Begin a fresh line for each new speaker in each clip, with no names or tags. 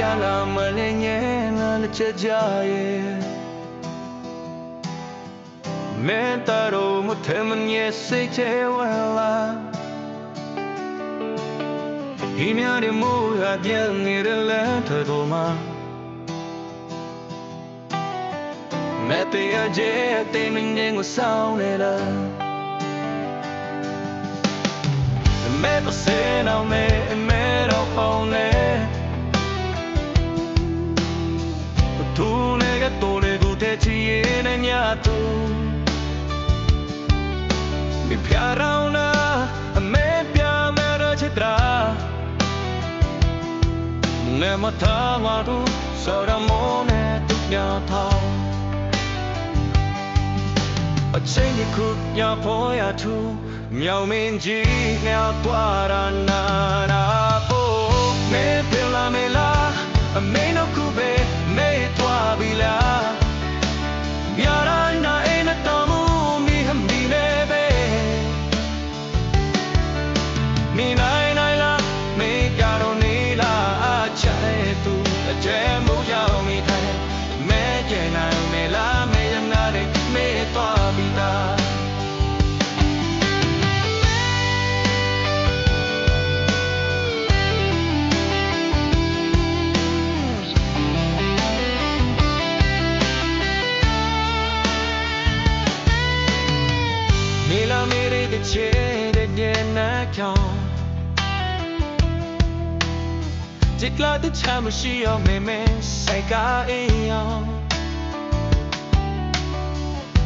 ပြန်လာမလဲငယ်လာလက်ချက်ကြရဲ့မင်းတော်မထမညစိတ်ချဲဝလာဒီမြရမိုးရပြန်နေတဲ့လမ်းတော်မှာမဲ့တဲ့ကြဲတဲ့မင်းငယ်ကိုစောင်းနေတာမဲ့တော့စဲတော့မဲ့မဲ့တော့ပေါင်း Tu nega tole tu te chiene nya tu Mi piara una a me pia me ra chitra Ne mata ma tu so ra mo ne tu nya tha A chain ni ku nya pho ya tu Miao min ji nya twa ra na na po Me pe la me la a me no ku be Mi nai nai la me ya ro ni la a cha le tu a che mu ya mi thai me che na me la me ya na de me twa bi la မေလာမေရီတဲ့ချေတဲ့ တဲ့နာချောင်းจิตလာတဲ့ချမ်းမရှိအောင်မေမေစိုက်ကားအေးအောင်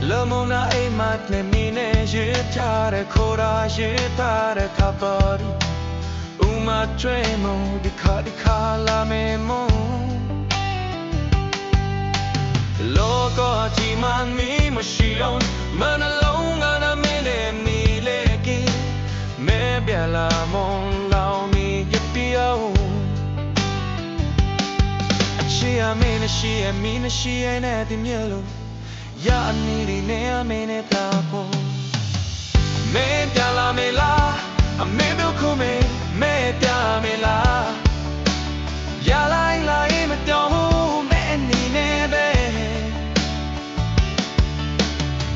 လမနာအိမ်မတ်နဲ့မင်းနဲ့ရထားတဲ့ခေါ်ရာရထားတဲ့ခါပါရီဥမာကျွဲမုံဒီခါဒီခါလာမေမုံလောကကြီးမှမီးမရှိအောင် မင်းနဲ့ရှိရမီးနဲ့ရှိရနဲ့ဒီမြလို့ရအနီးလေးနဲ့အမင်းနဲ့တာပေါ်မဲပြလာမေလားအမေတို့ခုမေမဲပြမေလားရလိုက်လိုက်မတော်ဘူးမဲအနေနဲ့ပဲ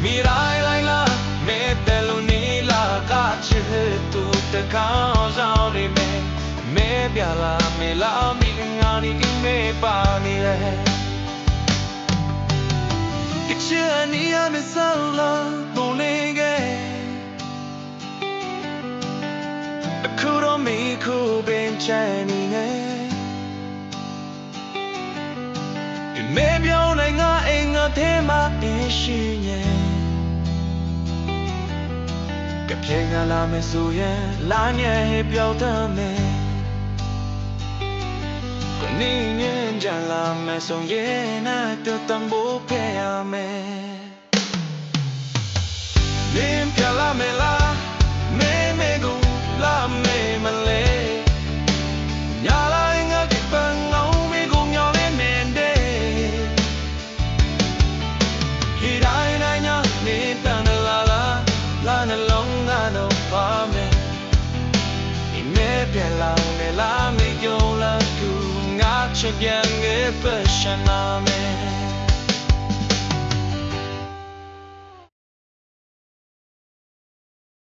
မိလိုက်လိုက်လာမဲတယ်လို့နေလာကချစ်သူတကောင်းဆောင်နေမဲမဲ ပြလာမဲလာမိငါနေမဲပါနေလေကချစ်အနီးအမဆလာတို့လေးကအခုတော့မိခုပင်ချန်နေနေဒီမေပြောင်းနိုင်ငါအိမ်ငါထဲမှာအင်းရှိရဲ့ကပြေငါလာမယ်ဆိုရင်လာညံဟပြောင်းတတ်မယ်က နီးငင်းကြလာမယ်ဆိုရင်နာတူတံပိုးဖဲရမယ်နင်းပြလာမယ်လားမေမေကိုလာမေမလဲညာလိုက်ငါဒီပန်းငောင်းမီကိုမျောလေးနေတယ်ဟိတိုင်းတိုင်းညာနေတန်လာလာလာနှလုံးကတော့ပါမယ်ဒီမဲပြလာနေလာမေကြုံလာ ကူငါချ